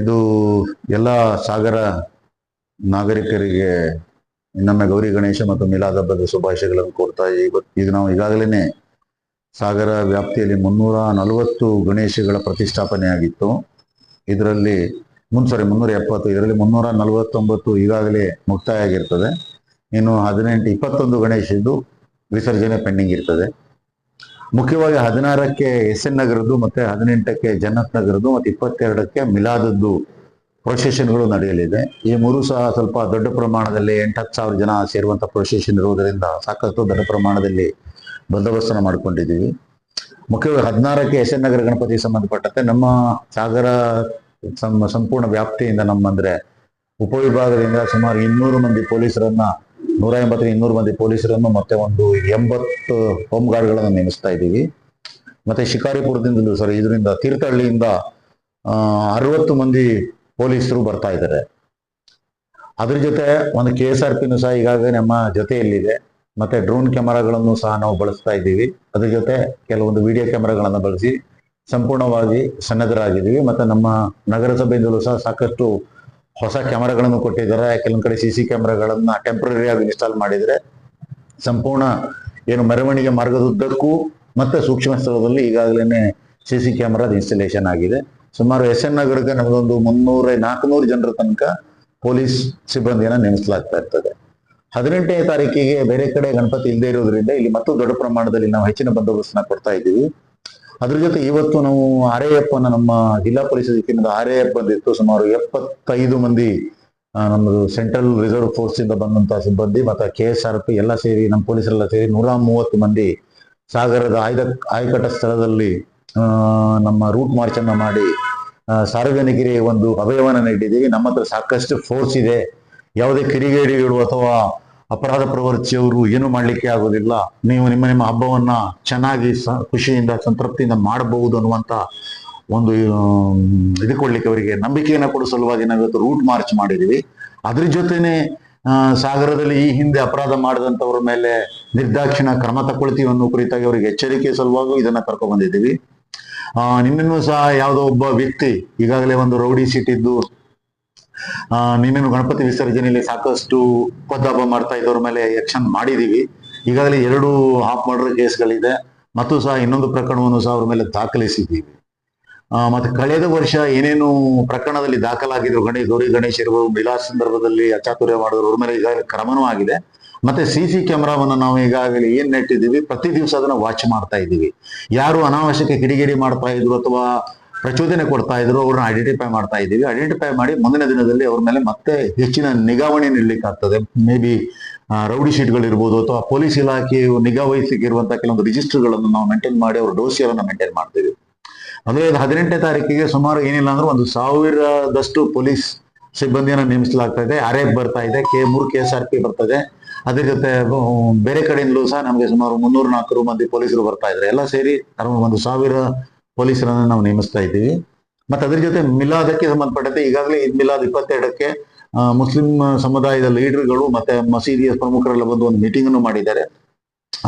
ಇದು ಎಲ್ಲ ಸಾಗರ ನಾಗರಿಕರಿಗೆ ಇನ್ನೊಮ್ಮೆ ಗೌರಿ ಗಣೇಶ ಮತ್ತು ಮಿಲಾದ್ ಹಬ್ಬದ ಶುಭಾಶಯಗಳನ್ನು ಕೋರ್ತಾ ಇವತ್ತು ಈಗ ನಾವು ಈಗಾಗಲೇ ಸಾಗರ ವ್ಯಾಪ್ತಿಯಲ್ಲಿ ಮುನ್ನೂರ ನಲವತ್ತು ಗಣೇಶಗಳ ಪ್ರತಿಷ್ಠಾಪನೆ ಆಗಿತ್ತು. ಇದರಲ್ಲಿ ಮುನ್ ಸಾರಿ ಮುನ್ನೂರ ಎಪ್ಪತ್ತು, ಇದರಲ್ಲಿ ಮುನ್ನೂರ ನಲವತ್ತೊಂಬತ್ತು ಈಗಾಗಲೇ ಮುಕ್ತಾಯ ಆಗಿರ್ತದೆ ಇನ್ನು ಹದಿನೆಂಟು, ಇಪ್ಪತ್ತೊಂದು ಗಣೇಶದ್ದು ವಿಸರ್ಜನೆ ಪೆಂಡಿಂಗ್ ಇರ್ತದೆ. ಮುಖ್ಯವಾಗಿ ಹದಿನಾರಕ್ಕೆ ಎಸ್ ಎನ್ ನಗರದ್ದು ಮತ್ತೆ ಹದಿನೆಂಟಕ್ಕೆ ಜನ್ನತ್ ನಗರದ್ದು ಮತ್ತೆ ಇಪ್ಪತ್ತೆರಡಕ್ಕೆ ಮಿಲಾದದ್ದು ಪ್ರೊಸೆಷನ್ಗಳು ನಡೆಯಲಿದೆ. ಈ ಮೂರು ಸಹ ಸ್ವಲ್ಪ ದೊಡ್ಡ ಪ್ರಮಾಣದಲ್ಲಿ ಎಂಟು ಹತ್ತು ಸಾವಿರ ಜನ ಸೇರುವಂತ ಪ್ರೊಸೆಷನ್ ಇರುವುದರಿಂದ ಸಾಕಷ್ಟು ದೊಡ್ಡ ಪ್ರಮಾಣದಲ್ಲಿ ಬಂದೋಬಸ್ತನ್ನು ಮಾಡ್ಕೊಂಡಿದ್ದೀವಿ. ಮುಖ್ಯವಾಗಿ ಹದಿನಾರಕ್ಕೆ ಎಸ್ ಎನ್ ನಗರ ಗಣಪತಿ ಸಂಬಂಧಪಟ್ಟಂತೆ ನಮ್ಮ ಸಾಗರ ಸಂಪೂರ್ಣ ವ್ಯಾಪ್ತಿಯಿಂದ ನಮ್ಮಂದ್ರೆ ಉಪವಿಭಾಗದಿಂದ ಸುಮಾರು ಇನ್ನೂರು ಮಂದಿ ಪೊಲೀಸರನ್ನ ನೂರ ಎಂಬತ್ತು ಇನ್ನೂರು ಮಂದಿ ಪೊಲೀಸರನ್ನು ಮತ್ತೆ ಒಂದು ಎಂಬತ್ತು ಹೋಮ್ ಗಾರ್ಡ್ಗಳನ್ನು ನೇಮಿಸ್ತಾ ಇದ್ದೀವಿ. ಮತ್ತೆ ಶಿಕಾರಿಪುರದಿಂದಲೂ ಸರಿ ಇದರಿಂದ ತೀರ್ಥಹಳ್ಳಿಯಿಂದ ಅರವತ್ತು ಮಂದಿ ಪೊಲೀಸರು ಬರ್ತಾ ಇದ್ದಾರೆ. ಅದ್ರ ಜೊತೆ ಒಂದು ಕೆ ಎಸ್ ಆರ್ ಪಿನೂ ಸಹ ಈಗಾಗಲೇ ನಮ್ಮ ಜೊತೆಯಲ್ಲಿದೆ. ಮತ್ತೆ ಡ್ರೋನ್ ಕ್ಯಾಮರಾಗಳನ್ನು ಸಹ ನಾವು ಬಳಸ್ತಾ ಇದ್ದೀವಿ. ಅದ್ರ ಜೊತೆ ಕೆಲವೊಂದು ವಿಡಿಯೋ ಕ್ಯಾಮರಾಗಳನ್ನು ಬಳಸಿ ಸಂಪೂರ್ಣವಾಗಿ ಸನ್ನದ್ಧರಾಗಿದ್ದೀವಿ. ಮತ್ತೆ ನಮ್ಮ ನಗರಸಭೆಯಿಂದಲೂ ಸಹ ಸಾಕಷ್ಟು ಹೊಸ ಕ್ಯಾಮರಾಗಳನ್ನು ಕೊಟ್ಟಿದ್ದಾರೆ. ಕೆಲವೊಂದು ಕಡೆ ಸಿ ಸಿ ಕ್ಯಾಮರಾಗಳನ್ನ ಟೆಂಪ್ರರಿ ಆಗಿ ಇನ್ಸ್ಟಾಲ್ ಮಾಡಿದರೆ ಸಂಪೂರ್ಣ ಏನು ಮೆರವಣಿಗೆ ಮಾರ್ಗದುದ್ದಕ್ಕೂ ಮತ್ತೆ ಸೂಕ್ಷ್ಮ ಸ್ಥಳದಲ್ಲಿ ಈಗಾಗಲೇ ಸಿ ಸಿ ಕ್ಯಾಮರಾದ ಇನ್ಸ್ಟಾಲೇಷನ್ ಆಗಿದೆ. ಸುಮಾರು ಎಸ್ ಎನ್ ನಗರಕ್ಕೆ ನಮಗೊಂದು ಮುನ್ನೂರ, ನಾಲ್ಕುನೂರು ಜನರ ತನಕ ಪೊಲೀಸ್ ಸಿಬ್ಬಂದಿಯನ್ನ ನೇಮಿಸಲಾಗ್ತಾ ಇರ್ತದೆ. ಹದಿನೆಂಟನೇ ತಾರೀಕಿಗೆ ಬೇರೆ ಕಡೆ ಗಣಪತಿ ಇಲ್ಲದೆ ಇರೋದ್ರಿಂದ ಇಲ್ಲಿ ಮತ್ತೂ ದೊಡ್ಡ ಪ್ರಮಾಣದಲ್ಲಿ ನಾವು ಹೆಚ್ಚಿನ ಬಂದೋಬಸ್ತನ್ನ ಕೊಡ್ತಾ ಇದ್ದೀವಿ. ಅದ್ರ ಜೊತೆ ಇವತ್ತು ನಾವು ಆರ್ ನಮ್ಮ ಜಿಲ್ಲಾ ಪೊಲೀಸ್ ಅಧಿಕಾರಿಯಿಂದ ಆರ್ ಬಂದಿತ್ತು. ಸುಮಾರು ಎಪ್ಪತ್ತೈದು ಮಂದಿ ನಮ್ಮದು ಸೆಂಟ್ರಲ್ ರಿಸರ್ವ್ ಫೋರ್ಸ್ ಇಂದ ಬಂದಂತ ಸಿಬ್ಬಂದಿ ಮತ್ತು ಕೆ ಎಸ್ ಆರ್ ಪಿ ಎಲ್ಲ ಸೇರಿ ನಮ್ಮ ಪೊಲೀಸರೆಲ್ಲ ಸೇರಿ ನೂರ ಮೂವತ್ತು ಮಂದಿ ಸಾಗರದ ಆಯ್ದ ಆಯ್ಕಟ್ಟ ಸ್ಥಳದಲ್ಲಿ ನಮ್ಮ ರೂಟ್ ಮಾರ್ಚ್ ಅನ್ನ ಮಾಡಿ ಸಾರ್ವಜನಿಕರಿಗೆ ಒಂದು ಅಭಯವನ್ನ ನೀಡಿದ್ದೀವಿ. ನಮ್ಮ ಹತ್ರ ಸಾಕಷ್ಟು ಫೋರ್ಸ್ ಇದೆ. ಯಾವುದೇ ಕಿಡಿಗೇಡಿಗಳು ಅಥವಾ ಅಪರಾಧ ಪ್ರವೃತ್ತಿಯವರು ಏನು ಮಾಡ್ಲಿಕ್ಕೆ ಆಗೋದಿಲ್ಲ. ನೀವು ನಿಮ್ಮ ನಿಮ್ಮ ಹಬ್ಬವನ್ನ ಚೆನ್ನಾಗಿ ಖುಷಿಯಿಂದ, ಸಂತೃಪ್ತಿಯಿಂದ ಮಾಡಬಹುದು ಅನ್ನುವಂತ ಒಂದು ಇದಕ್ಕೊಳ್ಳಿಕ್ಕೆ ಅವರಿಗೆ ನಂಬಿಕೆಯನ್ನ ಕೊಡೋ ಸಲುವಾಗಿ ನಾವಿವತ್ತು ರೂಟ್ ಮಾರ್ಚ್ ಮಾಡಿದೀವಿ. ಅದ್ರ ಜೊತೆನೆ ಸಾಗರದಲ್ಲಿ ಈ ಹಿಂದೆ ಅಪರಾಧ ಮಾಡಿದಂಥವ್ರ ಮೇಲೆ ನಿರ್ದಾಕ್ಷಿಣ ಕ್ರಮ ತಗೊಳ್ತೀವಿ ಅನ್ನೋ ಕುರಿತಾಗಿ ಅವರಿಗೆ ಎಚ್ಚರಿಕೆ ಸಲುವಾಗಿ ಇದನ್ನ ಕರ್ಕೊಂಡ್ ಬಂದಿದ್ದೀವಿ. ಆ ನಿನ್ನೂ ಸಹ ಯಾವುದೋ ಒಬ್ಬ ವ್ಯಕ್ತಿ ಈಗಾಗಲೇ ಒಂದು ರೌಡಿ ಸಿಟ್ಟಿದ್ದು ನಿನ್ನೇನು ಗಣಪತಿ ವಿಸರ್ಜನೆಯಲ್ಲಿ ಸಾಕಷ್ಟು ಉಪದ್ರವ ಮಾಡ್ತಾ ಇದ್ದವ್ರ ಮೇಲೆ ಆಕ್ಷನ್ ಮಾಡಿದೀವಿ. ಈಗಾಗಲೇ ಎರಡು ಹಾಫ್ ಮರ್ಡರ್ ಕೇಸ್ಗಳಿದೆ. ಮತ್ತು ಸಹ ಇನ್ನೊಂದು ಪ್ರಕರಣವನ್ನು ಸಹ ಅವ್ರ ಮೇಲೆ ದಾಖಲಿಸಿದ್ದೀವಿ. ಮತ್ತೆ ಕಳೆದ ವರ್ಷ ಏನೇನು ಪ್ರಕರಣದಲ್ಲಿ ದಾಖಲಾಗಿದ್ರು ಗಣೇಶ್ ಗೌರಿ ಗಣೇಶ್ ಇರ್ಬೋದು, ಮಿಲಾದ್ ಸಂದರ್ಭದಲ್ಲಿ ಅಚಾತುರ್ಯ ಮಾಡಿದ್ರು ಅವ್ರ ಮೇಲೆ ಈಗಾಗಲೇ ಕ್ರಮನೂ ಆಗಿದೆ. ಮತ್ತೆ ಸಿ ಸಿ ಕ್ಯಾಮ್ರಾವನ್ನು ನಾವು ಈಗಾಗಲೇ ಏನ್ ನೆಟ್ಟಿದ್ದೀವಿ? ಪ್ರತಿ ದಿವಸ ಅದನ್ನ ವಾಚ್ ಮಾಡ್ತಾ ಇದ್ದೀವಿ. ಯಾರು ಅನಾವಶ್ಯಕ ಕಿಡಿಗೇಡಿ ಮಾಡ್ತಾ ಇದ್ರು ಅಥವಾ ಪ್ರಚೋದನೆ ಕೊಡ್ತಾ ಇದ್ರು, ಅವ್ರನ್ನ ಐಡೆಂಟಿಫೈ ಮಾಡ್ತಾ ಇದ್ದೀವಿ. ಐಡೆಂಟಿಫೈ ಮಾಡಿ ಮುಂದಿನ ದಿನದಲ್ಲಿ ಅವ್ರ ಮೇಲೆ ಮತ್ತೆ ಹೆಚ್ಚಿನ ನಿಗಾವಣೆ ನೀಡಲಿಕ್ಕೆ ಆಗ್ತದೆ ಮೇ ಬಿ ರೌಡಿ ಶೀಟ್ಗಳು ಇರ್ಬೋದು ಅಥವಾ ಪೊಲೀಸ್ ಇಲಾಖೆಯು ನಿಗಾ ವಹಿಸಿರುವಂತಹ ಕೆಲವೊಂದು ರಿಜಿಸ್ಟರ್ಗಳನ್ನು ನಾವು ಮೇಂಟೈನ್ ಮಾಡಿ ಅವ್ರ ಡೋಸಿಯರನ್ನು ಮೇಂಟೈನ್ ಮಾಡ್ತೀವಿ. ಅಂದ್ರೆ ಇದು ಹದಿನೆಂಟನೇ ತಾರೀಕಿಗೆ ಸುಮಾರು ಏನಿಲ್ಲ ಅಂದ್ರೆ ಒಂದು ಸಾವಿರದಷ್ಟು ಪೊಲೀಸ್ ಸಿಬ್ಬಂದಿಯನ್ನ ನೇಮಿಸಲಾಗ್ತಾ ಇದೆ. ಆರ್ ಎಫ್ ಬರ್ತಾ ಇದೆ. ಕೆ ಮೂರು ಕೆ ಎಸ್ ಆರ್ ಪಿ ಬರ್ತದೆ. ಅದ್ರ ಜೊತೆ ಬೇರೆ ಕಡೆಯಿಂದಲೂ ಸಹ ನಮಗೆ ಸುಮಾರು ಮುನ್ನೂರು ನಾಲ್ಕರು ಮಂದಿ ಪೊಲೀಸರು ಬರ್ತಾ ಇದ್ದಾರೆ ಎಲ್ಲ ಸೇರಿ ಒಂದು ಸಾವಿರ ಪೊಲೀಸರನ್ನ ನಾವು ನೇಮಿಸ್ತಾ ಇದ್ದೀವಿ. ಮತ್ತೆ ಅದ್ರ ಜೊತೆ ಮಿಲಾದಕ್ಕೆ ಸಂಬಂಧಪಟ್ಟಂತೆ ಈಗಾಗಲೇ ಈದ್ ಮಿಲಾದ್ ಇಪ್ಪತ್ತೆರಡಕ್ಕೆ ಮುಸ್ಲಿಂ ಸಮುದಾಯದ ಲೀಡರ್ಗಳು ಮತ್ತೆ ಮಸೀದಿಯ ಪ್ರಮುಖರೆಲ್ಲ ಬಂದು ಒಂದು ಮೀಟಿಂಗ್ ಅನ್ನು ಮಾಡಿದ್ದಾರೆ.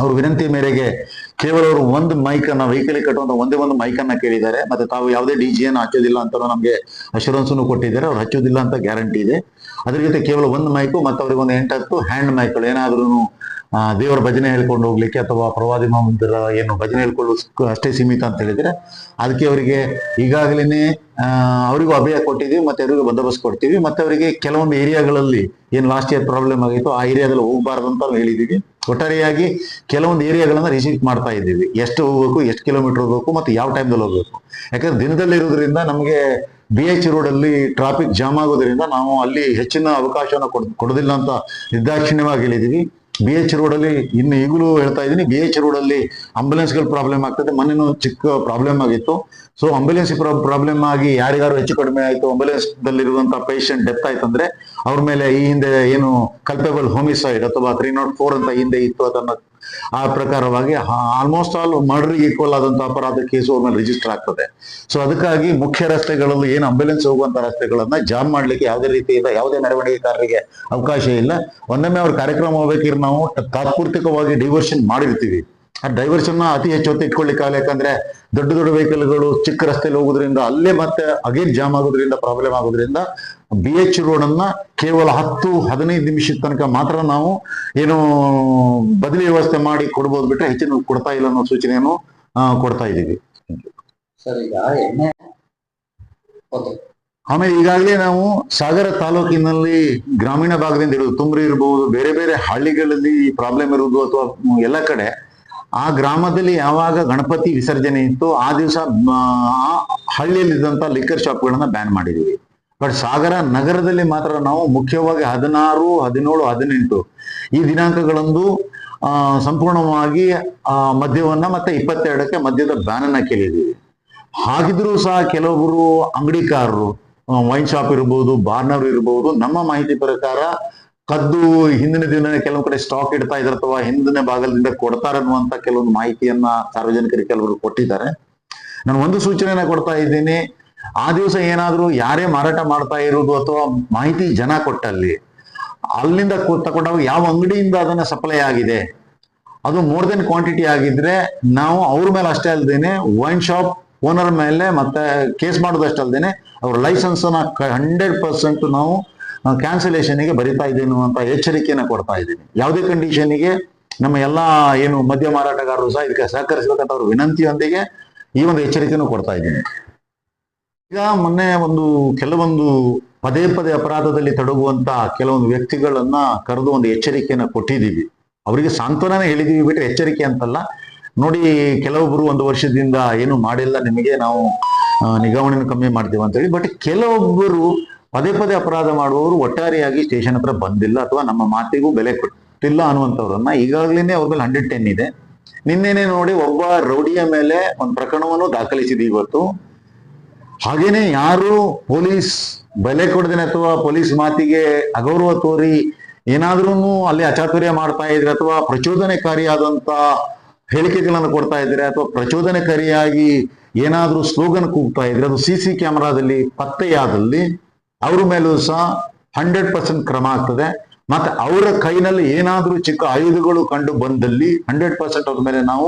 ಅವ್ರ ವಿನಂತಿ ಮೇರೆಗೆ ಕೇವಲ ಅವರು ಒಂದು ಮೈಕ್ ಅನ್ನ ವೆಹಿಕಲ್ ಕಟ್ಟುವಂತ ಒಂದೇ ಒಂದು ಮೈಕ್ ಅನ್ನ ಕೇಳಿದ್ದಾರೆ. ಮತ್ತೆ ತಾವು ಯಾವುದೇ ಡಿ ಜಿ ಅನ್ನು ಹಚ್ಚೋದಿಲ್ಲ ಅಂತ ನಮಗೆ ಅಶೂರೆನ್ಸ್ ಕೊಟ್ಟಿದ್ದಾರೆ. ಅವ್ರು ಹಚ್ಚೋದಿಲ್ಲ ಅಂತ ಗ್ಯಾರಂಟಿ ಇದೆ. ಅದ್ರ ಜೊತೆ ಕೇವಲ ಒಂದು ಮೈಕು ಮತ್ತೆ ಅವ್ರಿಗೆ ಒಂದು ಎಂಟತ್ತು ಹ್ಯಾಂಡ್ ಮೈಕ್ಗಳು ಏನಾದ್ರೂ ದೇವರ ಭಜನೆ ಹೇಳ್ಕೊಂಡು ಹೋಗ್ಲಿಕ್ಕೆ ಅಥವಾ ಪ್ರವಾದಿ ಮಂದಿರ ಏನು ಭಜನೆ ಹೇಳ್ಕೊಳ್ಳೋ ಅಷ್ಟೇ ಸೀಮಿತ ಅಂತ ಹೇಳಿದ್ರೆ, ಅದಕ್ಕೆ ಅವರಿಗೆ ಈಗಾಗಲೇ ಅವರಿಗೂ ಅಭಯ ಕೊಟ್ಟಿದ್ದೀವಿ, ಮತ್ತೆ ಅವರಿಗೆ ಬಂದೋಬಸ್ತ್ ಕೊಡ್ತೀವಿ. ಮತ್ತೆ ಅವರಿಗೆ ಕೆಲವೊಂದು ಏರಿಯಾಗಳಲ್ಲಿ ಏನು ಲಾಸ್ಟ್ ಇಯರ್ ಪ್ರಾಬ್ಲಮ್ ಆಗಿತ್ತು ಆ ಏರಿಯಾದಲ್ಲಿ ಹೋಗಬಾರ್ದು ಅಂತ ಹೇಳಿದ್ದೀವಿ. ಒಟ್ಟಾರೆಯಾಗಿ ಕೆಲವೊಂದು ಏರಿಯಾಗಳನ್ನ ರಿಸೀವ್ ಮಾಡ್ತಾ ಇದ್ದೀವಿ. ಎಷ್ಟು ಹೋಗ್ಬೇಕು, ಎಷ್ಟು ಕಿಲೋಮೀಟರ್ ಹೋಗ್ಬೇಕು ಮತ್ತೆ ಯಾವ ಟೈಮ್ದಲ್ಲಿ ಹೋಗ್ಬೇಕು. ಯಾಕಂದ್ರೆ ದಿನದಲ್ಲಿ ಇರೋದ್ರಿಂದ ನಮಗೆ ಬಿ ಎಚ್ ರೋಡ್ ಅಲ್ಲಿ ಟ್ರಾಫಿಕ್ ಜಾಮ್ ಆಗೋದ್ರಿಂದ ನಾವು ಅಲ್ಲಿ ಹೆಚ್ಚಿನ ಅವಕಾಶವನ್ನು ಕೊಡ್, ಕೊಡೋದಿಲ್ಲ ಅಂತ ನಿರ್ದಾಕ್ಷಿಣ್ಯವಾಗಿ ಹೇಳಿದೀವಿ. ಬಿ ಎಚ್ ರೋಡ್ ಅಲ್ಲಿ ಇನ್ನು ಈಗಲೂ ಹೇಳ್ತಾ ಇದ್ದೀನಿ ಬಿ ಎಚ್ ರೋಡ್ ಅಲ್ಲಿ ಆಂಬುಲೆನ್ಸ್ಗಳು ಪ್ರಾಬ್ಲಮ್ ಆಗ್ತದೆ. ಮೊನ್ನೆನೂ ಚಿಕ್ಕ ಪ್ರಾಬ್ಲಮ್ ಆಗಿತ್ತು. ಸೊ ಆಂಬುಲೆನ್ಸ್ ಪ್ರಾಬ್ಲಮ್ ಆಗಿ ಯಾರಿಗಾರು ಹೆಚ್ಚು ಕಡಿಮೆ ಆಯ್ತು ಅಂಬುಲೆನ್ಸ್ ದಲ್ಲಿರುವಂತಹ ಪೇಷಂಟ್ ಡೆತ್ ಆಯ್ತು ಅಂದ್ರೆ ಅವ್ರ ಮೇಲೆ ಈ ಹಿಂದೆ ಏನು ಕಲ್ಪೇಬಲ್ ಹೋಮಿಸೈಡ್ ಅಥವಾ ತ್ರೀ ನಾಟ್ ಫೋರ್ ಅಂತ ಹಿಂದೆ ಇತ್ತು, ಅದನ್ನ ಆ ಪ್ರಕಾರವಾಗಿ ಆಲ್ಮೋಸ್ಟ್ ಆಲ್ ಮರ್ಡರ್ ಈಕ್ವಲ್ ಆದಂತಹ ಅಪರಾಧ ಕೇಸು ಅವ್ರ ರಿಜಿಸ್ಟರ್ ಆಗ್ತದೆ. ಸೊ ಅದಕ್ಕಾಗಿ ಮುಖ್ಯ ರಸ್ತೆಗಳಲ್ಲಿ ಏನು ಅಂಬುಲೆನ್ಸ್ ಹೋಗುವಂತಹ ರಸ್ತೆಗಳನ್ನ ಜಾಮ್ ಮಾಡ್ಲಿಕ್ಕೆ ಯಾವುದೇ ರೀತಿಯಿಂದ ಯಾವುದೇ ಮೆರವಣಿಗೆಕಾರರಿಗೆ ಅವಕಾಶ ಇಲ್ಲ. ಒಂದೊಮ್ಮೆ ಅವ್ರ ಕಾರ್ಯಕ್ರಮ ಹೋಗ್ಬೇಕಿದ್ರೆ ನಾವು ತಾತ್ಪೂರ್ತಿಕವಾಗಿ ಡೈವರ್ಷನ್ ಮಾಡಿರ್ತೀವಿ. ಆ ಡೈವರ್ಷನ್ ಅತಿ ಹೆಚ್ಚು ಹೊತ್ತು ಇಟ್ಕೊಳ್ಳಿಕ್ಕಾಗಲ್ಲ ಯಾಕಂದ್ರೆ ದೊಡ್ಡ ದೊಡ್ಡ ವೆಹಿಕಲ್ಗಳು ಚಿಕ್ಕ ರಸ್ತೆಯಲ್ಲಿ ಹೋಗೋದ್ರಿಂದ ಅಲ್ಲೇ ಮತ್ತೆ ಅಗೇನ್ ಜಾಮ್ ಆಗೋದ್ರಿಂದ ಪ್ರಾಬ್ಲಮ್ ಆಗೋದ್ರಿಂದ ಬಿ ಎಚ್ ರೋಡ್ ಅನ್ನ ಕೇವಲ ಹತ್ತು ಹದಿನೈದು ನಿಮಿಷದ ತನಕ ಮಾತ್ರ ನಾವು ಏನು ಬದಲಿ ವ್ಯವಸ್ಥೆ ಮಾಡಿ ಕೊಡ್ಬೋದು ಬಿಟ್ರೆ ಹೆಚ್ಚಿನ ಕೊಡ್ತಾ ಇಲ್ಲ ಅನ್ನೋ ಸೂಚನೆಯನ್ನು ಕೊಡ್ತಾ ಇದ್ದೀವಿ. ಆಮೇಲೆ ಈಗಾಗಲೇ ನಾವು ಸಾಗರ ತಾಲೂಕಿನಲ್ಲಿ ಗ್ರಾಮೀಣ ಭಾಗದಿಂದ ಇರೋದು ತುಂಬ್ರಿ ಇರಬಹುದು ಬೇರೆ ಬೇರೆ ಹಳ್ಳಿಗಳಲ್ಲಿ ಪ್ರಾಬ್ಲಮ್ ಇರುವುದು ಅಥವಾ ಎಲ್ಲ ಕಡೆ ಆ ಗ್ರಾಮದಲ್ಲಿ ಯಾವಾಗ ಗಣಪತಿ ವಿಸರ್ಜನೆ ಇತ್ತು ಆ ದಿವಸ ಆ ಹಳ್ಳಿಯಲ್ಲಿದ್ದಂತ ಲಿಕ್ಕರ್ ಶಾಪ್ಗಳನ್ನ ಬ್ಯಾನ್ ಮಾಡಿದೀವಿ ಬಟ್ ಸಾಗರ ನಗರದಲ್ಲಿ ಮಾತ್ರ ನಾವು ಮುಖ್ಯವಾಗಿ ಹದಿನಾರು, ಹದಿನೇಳು, ಹದಿನೆಂಟು ಈ ದಿನಾಂಕಗಳಂದು, ಆ, ಸಂಪೂರ್ಣವಾಗಿ, ಆ, ಮದ್ಯವನ್ನ ಮತ್ತೆ ಇಪ್ಪತ್ತೆರಡಕ್ಕೆ ಮದ್ಯದ ಬ್ಯಾನ್ ಅನ್ನ ಕೇಳಿದೀವಿ ಹಾಗಿದ್ರೂ ಸಹ ಕೆಲವೊಬ್ಬರು ಅಂಗಡಿಕಾರರು ವೈನ್ ಶಾಪ್ ಇರ್ಬೋದು, ಬಾರ್ನರ್ ಇರ್ಬೋದು, ನಮ್ಮ ಮಾಹಿತಿ ಪ್ರಕಾರ ಕದ್ದು ಹಿಂದಿನ ದಿನ ಕೆಲವು ಕಡೆ ಸ್ಟಾಕ್ ಇಡ್ತಾ ಇದ್ರ ಅಥವಾ ಹಿಂದಿನ ಭಾಗದಿಂದ ಕೊಡ್ತಾರೆ ಅನ್ನುವಂತ ಕೆಲವೊಂದು ಮಾಹಿತಿಯನ್ನ ಸಾರ್ವಜನಿಕರಿಗೆ ಕೆಲವರು ಕೊಟ್ಟಿದ್ದಾರೆ. ನಾನು ಒಂದು ಸೂಚನೆಯನ್ನ ಕೊಡ್ತಾ ಇದ್ದೀನಿ. ಆ ದಿವಸ ಏನಾದರೂ ಯಾರೇ ಮಾರಾಟ ಮಾಡ್ತಾ ಇರೋದು ಅಥವಾ ಮಾಹಿತಿ ಜನ ಕೊಟ್ಟಲ್ಲಿ, ಅಲ್ಲಿಂದ ತಗೊಂಡಾಗ ಯಾವ ಅಂಗಡಿಯಿಂದ ಅದನ್ನ ಸಪ್ಲೈ ಆಗಿದೆ? ಅದು ಮೋರ್ ದೆನ್ ಕ್ವಾಂಟಿಟಿ ಆಗಿದ್ರೆ ನಾವು ಅವ್ರ ಮೇಲೆ ಅಷ್ಟೇ ಅಲ್ದೇನೆ ವೈನ್ ಶಾಪ್ ಓನರ್ ಮೇಲೆ ಮತ್ತೆ ಕೇಸ್ ಮಾಡೋದಷ್ಟೇ ಅಲ್ದೇನೆ ಅವ್ರ ಲೈಸೆನ್ಸ್ ಅನ್ನ ಹಂಡ್ರೆಡ್ ಪರ್ಸೆಂಟ್ ನಾವು ಕ್ಯಾನ್ಸಲೇಷನ್ಗೆ ಬರಿತಾ ಇದ್ದೇನೆ ಅಂತ ಎಚ್ಚರಿಕೆಯನ್ನು ಕೊಡ್ತಾ ಇದ್ದೀನಿ ಯಾವುದೇ ಕಂಡೀಷನ್ಗೆ ನಮ್ಮ ಎಲ್ಲಾ ಏನು ಮದ್ಯ ಮಾರಾಟಗಾರರು ಸಹ ಇದಕ್ಕೆ ಸಹಕರಿಸಬೇಕಂತ ಅವ್ರ ವಿನಂತಿಯೊಂದಿಗೆ ಈ ಒಂದು ಎಚ್ಚರಿಕೆಯನ್ನು ಕೊಡ್ತಾ ಇದ್ದೀನಿ ಈಗ ಮೊನ್ನೆ ಒಂದು ಕೆಲವೊಂದು ಪದೇ ಪದೇ ಅಪರಾಧದಲ್ಲಿ ತೊಡಗುವಂತ ಕೆಲವೊಂದು ವ್ಯಕ್ತಿಗಳನ್ನ ಕರೆದು ಒಂದು ಎಚ್ಚರಿಕೆಯನ್ನ ಕೊಟ್ಟಿದ್ದೀವಿ. ಅವರಿಗೆ ಸಾಂತ್ವನ ಹೇಳಿದೀವಿ ಬಿಟ್ರೆ ಎಚ್ಚರಿಕೆ ಅಂತಲ್ಲ. ನೋಡಿ, ಕೆಲವೊಬ್ರು ಒಂದು ವರ್ಷದಿಂದ ಏನು ಮಾಡಿಲ್ಲ, ನಿಮಗೆ ನಾವು ನಿಗಾವಣೆ ನಿಗಾವಣೆಯನ್ನು ಕಮ್ಮಿ ಮಾಡ್ತೀವಿ ಅಂತ ಹೇಳಿ ಬಟ್ ಕೆಲವೊಬ್ಬರು ಪದೇ ಪದೇ ಅಪರಾಧ ಮಾಡುವವರು ಒಟ್ಟಾರೆಯಾಗಿ ಸ್ಟೇಷನ್ ಹತ್ರ ಬಂದಿಲ್ಲ ಅಥವಾ ನಮ್ಮ ಮಾತಿಗೂ ಬೆಲೆ ಕೊಟ್ಟಿಲ್ಲ ಅನ್ನುವಂಥವ್ರನ್ನ ಈಗಾಗಲೇ ಅವ್ರ ಮೇಲೆ ಹಂಡ್ರೆಡ್ ಟೆನ್ ಇದೆ. ನಿನ್ನೆನೆ ನೋಡಿ ಒಬ್ಬ ರೌಡಿಯ ಮೇಲೆ ಒಂದು ಪ್ರಕರಣವನ್ನು ದಾಖಲಿಸಿದೆ ಇವತ್ತು. ಹಾಗೇನೆ ಯಾರು ಪೊಲೀಸ್ ಬೆಲೆ ಕೊಡದೇನೆ ಅಥವಾ ಪೊಲೀಸ್ ಮಾತಿಗೆ ಅಗೌರವ ತೋರಿ ಏನಾದ್ರೂ ಅಲ್ಲಿ ಅಚಾತುರ್ಯ ಮಾಡ್ತಾ ಇದ್ರೆ ಅಥವಾ ಪ್ರಚೋದನೆಕಾರಿಯಾದಂತ ಹೇಳಿಕೆಗಳನ್ನು ಕೊಡ್ತಾ ಇದ್ರೆ ಅಥವಾ ಪ್ರಚೋದನೆಕಾರಿಯಾಗಿ ಏನಾದ್ರೂ ಸ್ಲೋಗನ್ ಕೂಗ್ತಾ ಇದ್ರೆ ಅದು ಸಿ ಸಿ ಕ್ಯಾಮೆರಾದಲ್ಲಿ ಪತ್ತೆಯಾದಲ್ಲಿ ಅವ್ರ ಮೇಲೂ ಸಹ ಹಂಡ್ರೆಡ್ ಪರ್ಸೆಂಟ್ ಕ್ರಮ ಆಗ್ತದೆ. ಮತ್ತೆ ಅವರ ಕೈನಲ್ಲಿ ಏನಾದ್ರೂ ಚಿಕ್ಕ ಆಯುಧಗಳು ಕಂಡು ಬಂದಲ್ಲಿ ಹಂಡ್ರೆಡ್ ಪರ್ಸೆಂಟ್ ಅವ್ರ ಮೇಲೆ ನಾವು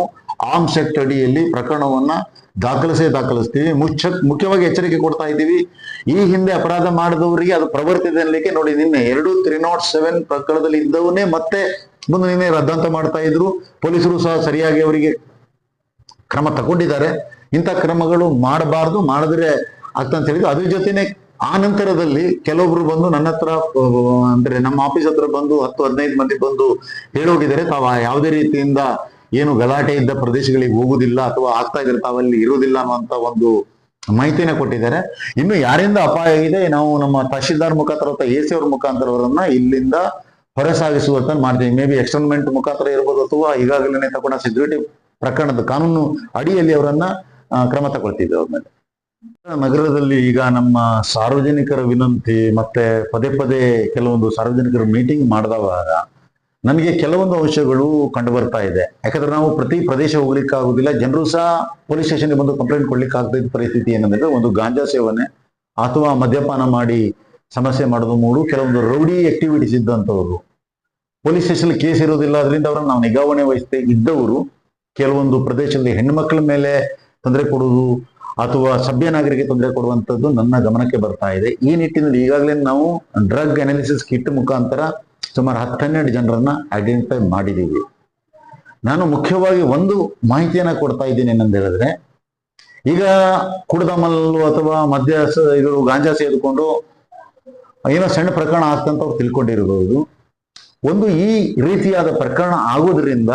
ಆರ್ಮ್ಸ್ ಆಕ್ಟ್ ಅಡಿಯಲ್ಲಿ ಪ್ರಕರಣವನ್ನ ದಾಖಲಿಸೇ ದಾಖಲಿಸ್ತೀವಿ. ಮುಚ್ಚ ಮುಖ್ಯವಾಗಿ ಎಚ್ಚರಿಕೆ ಕೊಡ್ತಾ ಇದ್ದೀವಿ. ಈ ಹಿಂದೆ ಅಪರಾಧ ಮಾಡಿದವರಿಗೆ ಅದು ಪ್ರವರ್ತಿ ಅನ್ಲಿಕ್ಕೆ ನೋಡಿ, ನಿನ್ನೆ ಎರಡು ತ್ರೀ ನಾಟ್ ಸೆವೆನ್ ಪ್ರಕರಣದಲ್ಲಿ ಇದ್ದವನ್ನೇ ಮತ್ತೆ ಮುಂದೆ ನಿನ್ನೆ ರದ್ದಾಂತ ಮಾಡ್ತಾ ಇದ್ರು. ಪೊಲೀಸರು ಸಹ ಸರಿಯಾಗಿ ಅವರಿಗೆ ಕ್ರಮ ತಗೊಂಡಿದ್ದಾರೆ. ಇಂಥ ಕ್ರಮಗಳು ಮಾಡಬಾರ್ದು. ಮಾಡಿದ್ರೆ ಆಗ್ತಂತ ಹೇಳಿದ್ರು. ಅದ್ರ ಜೊತೆನೆ ಆ ನಂತರದಲ್ಲಿ ಕೆಲವೊಬ್ರು ಬಂದು ನನ್ನ ಹತ್ರ ಅಂದ್ರೆ ನಮ್ಮ ಆಫೀಸ್ ಹತ್ರ ಬಂದು ಹತ್ತು ಹದಿನೈದು ಮಂದಿ ಬಂದು ಹೇಳೋಗಿದ್ದಾರೆ. ತಾವ ಯಾವುದೇ ರೀತಿಯಿಂದ ಏನು ಗಲಾಟೆ ಇದ್ದ ಪ್ರದೇಶಗಳಿಗೆ ಹೋಗುದಿಲ್ಲ ಅಥವಾ ಆಗ್ತಾ ಇದ್ರೆ ತಾವಲ್ಲಿ ಇರುವುದಿಲ್ಲ ಅನ್ನುವಂತ ಒಂದು ಮಾಹಿತಿನ ಕೊಟ್ಟಿದ್ದಾರೆ. ಇನ್ನು ಯಾರಿಂದ ಅಪಾಯ ಇದೆ? ನಾವು ನಮ್ಮ ತಹಶೀಲ್ದಾರ್ ಮುಖಾಂತರ ಅಥವಾ ಎ ಸಿ ಅವ್ರ ಮುಖಾಂತರ ಅವರನ್ನ ಇಲ್ಲಿಂದ ಹೊರಸಾಗಿಸುವಂತ ಮಾಡ್ತೀವಿ. ಮೇ ಬಿ ಎಕ್ಸ್ಟರ್ನ್ಮೆಂಟ್ ಮುಖಾಂತರ ಇರ್ಬೋದು ಅಥವಾ ಈಗಾಗಲೇ ತಗೊಂಡ ಸೆಕ್ಯೂರಿಟಿ ಪ್ರಕರಣದ ಕಾನೂನು ಅಡಿಯಲ್ಲಿ ಅವರನ್ನ ಕ್ರಮ ತಗೊಳ್ತಿದ್ವಿ ಅವ್ರ ಮೇಲೆ. ನಗರದಲ್ಲಿ ಈಗ ನಮ್ಮ ಸಾರ್ವಜನಿಕರ ವಿನಂತಿ ಮತ್ತೆ ಪದೇ ಪದೇ ಕೆಲವೊಂದು ಸಾರ್ವಜನಿಕರ ಮೀಟಿಂಗ್ ಮಾಡಿದವಾಗ ನನಗೆ ಕೆಲವೊಂದು ಅಂಶಗಳು ಕಂಡು ಬರ್ತಾ ಇದೆ. ಯಾಕಂದ್ರೆ ನಾವು ಪ್ರತಿ ಪ್ರದೇಶ ಹೋಗ್ಲಿಕ್ಕೆ ಆಗುದಿಲ್ಲ ಜನರು ಸಹ ಪೊಲೀಸ್ ಸ್ಟೇಷನ್ಗೆ ಬಂದು ಕಂಪ್ಲೇಂಟ್ ಕೊಡ್ಲಿಕ್ಕೆ ಆಗ್ತಾ ಇದ್ದ ಪರಿಸ್ಥಿತಿ ಏನಂದ್ರೆ ಒಂದು ಗಾಂಜಾ ಸೇವನೆ ಅಥವಾ ಮದ್ಯಪಾನ ಮಾಡಿ ಸಮಸ್ಯೆ ಮಾಡೋದು ಮೂಡು ಕೆಲವೊಂದು ರೌಡಿ ಆಕ್ಟಿವಿಟೀಸ್ ಇದ್ದಂಥವ್ರು. ಪೊಲೀಸ್ ಸ್ಟೇಷನ್ ಕೇಸ್ ಇರೋದಿಲ್ಲ, ಅದರಿಂದ ಅವರನ್ನು ನಾವು ನಿಗಾವಣೆ ವಹಿಸ್ತೇ ಇದ್ದವರು ಕೆಲವೊಂದು ಪ್ರದೇಶದಲ್ಲಿ ಹೆಣ್ಮಕ್ಳ ಮೇಲೆ ತೊಂದರೆ ಕೊಡುವುದು ಅಥವಾ ಸಭ್ಯ ನಾಗರಿಕ ತೊಂದರೆ ಕೊಡುವಂಥದ್ದು ನನ್ನ ಗಮನಕ್ಕೆ ಬರ್ತಾ ಇದೆ. ಈ ನಿಟ್ಟಿನಲ್ಲಿ ಈಗಾಗಲೇ ನಾವು ಡ್ರಗ್ ಅನಾಲಿಸಿಸ್ ಕಿಟ್ ಮುಖಾಂತರ ಸುಮಾರು ಹತ್ತನ್ನೆರಡು ಜನರನ್ನ ಐಡೆಂಟಿಫೈ ಮಾಡಿದ್ದೀವಿ ನಾನು ಮುಖ್ಯವಾಗಿ ಒಂದು ಮಾಹಿತಿಯನ್ನು ಕೊಡ್ತಾ ಇದ್ದೀನಿ ಏನಂತ ಹೇಳಿದ್ರೆ, ಈಗ ಕುಡ್ದ ಮಲ್ಲು ಅಥವಾ ಮದ್ಯ ಇದು ಗಾಂಜಾ ಸೇರಿಕೊಂಡು ಏನೋ ಸಣ್ಣ ಪ್ರಕರಣ ಆಗ್ತಂತ ಅವ್ರು ತಿಳ್ಕೊಂಡಿರಬಹುದು ಒಂದು ಈ ರೀತಿಯಾದ ಪ್ರಕರಣ ಆಗೋದ್ರಿಂದ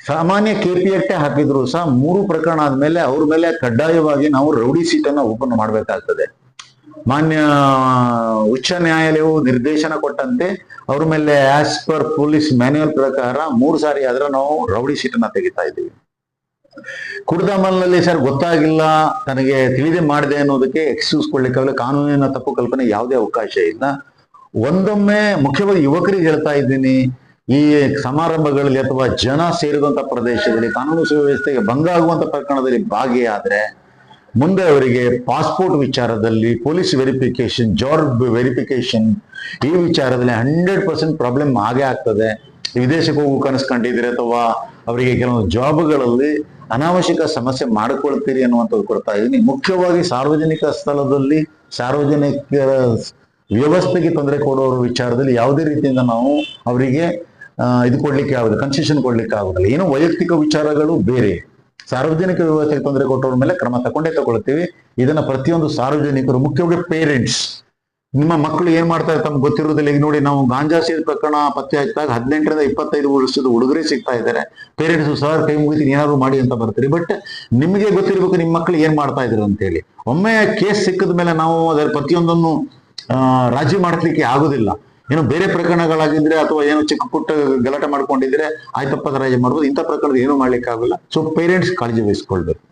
ಸಾಮಾನ್ಯ ಕೆಪಿಎಟ್ಟೆ ಹಾಕಿದ್ರು ಸಹ ಮೂರು ಪ್ರಕರಣ ಆದ್ಮೇಲೆ ಅವ್ರ ಮೇಲೆ ಕಡ್ಡಾಯವಾಗಿ ನಾವು ರೌಡಿ ಸೀಟನ್ನು ಓಪನ್ ಮಾಡಬೇಕಾಗ್ತದೆ. ಮಾನ್ಯ ಉಚ್ಚ ನ್ಯಾಯಾಲಯವು ನಿರ್ದೇಶನ ಕೊಟ್ಟಂತೆ ಅವ್ರ ಮೇಲೆ ಆಸ್ ಪರ್ ಪೊಲೀಸ್ ಮ್ಯಾನ್ಯಲ್ ಪ್ರಕಾರ ಮೂರು ಸಾರಿ ಆದ್ರೆ ನಾವು ರೌಡಿ ಸೀಟನ್ನ ತೆಗಿತಾ ಇದ್ದೀವಿ. ಕುಡ್ದಮಲ್ನಲ್ಲಿ ಸರ್ ಗೊತ್ತಾಗಿಲ್ಲ, ತನಗೆ ತಿಳಿದೇ ಮಾಡಿದೆ ಅನ್ನೋದಕ್ಕೆ ಎಕ್ಸ್ಕ್ಯೂಸ್ ಕೊಡ್ಲಿಕ್ಕಾಗಲ್ಲ ಕಾನೂನಿನ ತಪ್ಪು ಕಲ್ಪನೆ ಯಾವುದೇ ಅವಕಾಶ ಇಲ್ಲ. ಒಂದೊಮ್ಮೆ ಮುಖ್ಯವಾಗಿ ಯುವಕರಿಗೆ ಹೇಳ್ತಾ ಇದ್ದೀನಿ, ಈ ಸಮಾರಂಭಗಳಲ್ಲಿ ಅಥವಾ ಜನ ಸೇರಿದಂತ ಪ್ರದೇಶದಲ್ಲಿ ಕಾನೂನು ಸುವ್ಯವಸ್ಥೆಗೆ ಭಂಗ ಆಗುವಂತ ಪ್ರಕರಣದಲ್ಲಿ ಭಾಗಿಯಾದ್ರೆ ಮುಂದೆ ಅವರಿಗೆ ಪಾಸ್ಪೋರ್ಟ್ ವಿಚಾರದಲ್ಲಿ ಪೊಲೀಸ್ ವೆರಿಫಿಕೇಶನ್ ಜಾಬ್ ವೆರಿಫಿಕೇಶನ್ ಈ ವಿಚಾರದಲ್ಲಿ ಹಂಡ್ರೆಡ್ ಪರ್ಸೆಂಟ್ ಪ್ರಾಬ್ಲಮ್ ಆಗೇ ಆಗ್ತದೆ. ವಿದೇಶಕ್ಕೆ ಹೋಗು ಕನಸ್ಕೊಂಡಿದ್ರೆ ಅಥವಾ ಅವರಿಗೆ ಕೆಲವೊಂದು ಜಾಬ್ಗಳಲ್ಲಿ ಅನಾವಶ್ಯಕ ಸಮಸ್ಯೆ ಮಾಡಿಕೊಳ್ತೀರಿ ಅನ್ನುವಂಥದ್ದು ಕೊಡ್ತಾ ಇದ್ದೀನಿ ಮುಖ್ಯವಾಗಿ ಸಾರ್ವಜನಿಕ ಸ್ಥಳದಲ್ಲಿ ಸಾರ್ವಜನಿಕರ ವ್ಯವಸ್ಥೆಗೆ ತೊಂದರೆ ಕೊಡೋರ ವಿಚಾರದಲ್ಲಿ ಯಾವುದೇ ರೀತಿಯಿಂದ ನಾವು ಅವರಿಗೆ ಇದು ಕೊಡ್ಲಿಕ್ಕೆ ಆಗುದಿಲ್ಲ ಕನ್ಸೆಷನ್ ಕೊಡ್ಲಿಕ್ಕೆ ಆಗುದಿಲ್ಲ. ಏನು ವೈಯಕ್ತಿಕ ವಿಚಾರಗಳು ಬೇರೆ. ಸಾರ್ವಜನಿಕ ವ್ಯವಸ್ಥೆಗೆ ತೊಂದರೆ ಕೊಟ್ಟವ್ರ ಮೇಲೆ ಕ್ರಮ ತಗೊಂಡೇ ತಗೊಳ್ತೀವಿ. ಇದನ್ನ ಪ್ರತಿಯೊಂದು ಸಾರ್ವಜನಿಕರು, ಮುಖ್ಯವಾಗಿ ಪೇರೆಂಟ್ಸ್ ನಿಮ್ಮ ಮಕ್ಕಳು ಏನ್ ಮಾಡ್ತಾರೆ ತಮ್ಗೆ ಗೊತ್ತಿರೋದಿಲ್ಲ. ಈಗ ನೋಡಿ ನಾವು ಗಾಂಜಾ ಸೇರಿದ ಪ್ರಕರಣ ಪತ್ತೆ ಹಚ್ಚಿದಾಗ ಹದಿನೆಂಟರಿಂದ ಇಪ್ಪತ್ತೈದು ವರ್ಷದ ಹುಡುಗರೇ ಸಿಗ್ತಾ ಇದ್ದಾರೆ. ಪೇರೆಂಟ್ಸ್ ಸರ್ ಕೈ ಮುಗಿತೀನಿ, ಏನಾದ್ರು ಮಾಡಿ ಅಂತ ಬರ್ತೀರಿ. ಬಟ್ ನಿಮಗೆ ಗೊತ್ತಿರ್ಬೇಕು ನಿಮ್ಮ ಮಕ್ಕಳು ಏನ್ ಮಾಡ್ತಾ ಇದ್ರು ಅಂತ ಹೇಳಿ. ಒಮ್ಮೆ ಕೇಸ್ ಸಿಕ್ಕಿದ ಮೇಲೆ ನಾವು ಅದರ ಪ್ರತಿಯೊಂದನ್ನು ರಾಜಿ ಮಾಡ್ಲಿಕ್ಕೆ ಆಗುದಿಲ್ಲ. ಏನು ಬೇರೆ ಪ್ರಕರಣಗಳಾಗಿದ್ರೆ ಅಥವಾ ಏನೋ ಚಿಕ್ಕ ಪುಟ್ಟ ಗಲಾಟೆ ಮಾಡ್ಕೊಂಡಿದ್ರೆ, ಆಯ್ತಪ್ಪ ರಾಜ ಮಾಡ್ಬೋದು. ಇಂಥ ಪ್ರಕರಣದ ಏನು ಮಾಡ್ಲಿಕ್ಕೆ ಆಗಲ್ಲ ಸೊ ಪೇರೆಂಟ್ಸ್ ಕಾಳಜಿ ವಹಿಸ್ಕೊಳ್ಬೇಕು.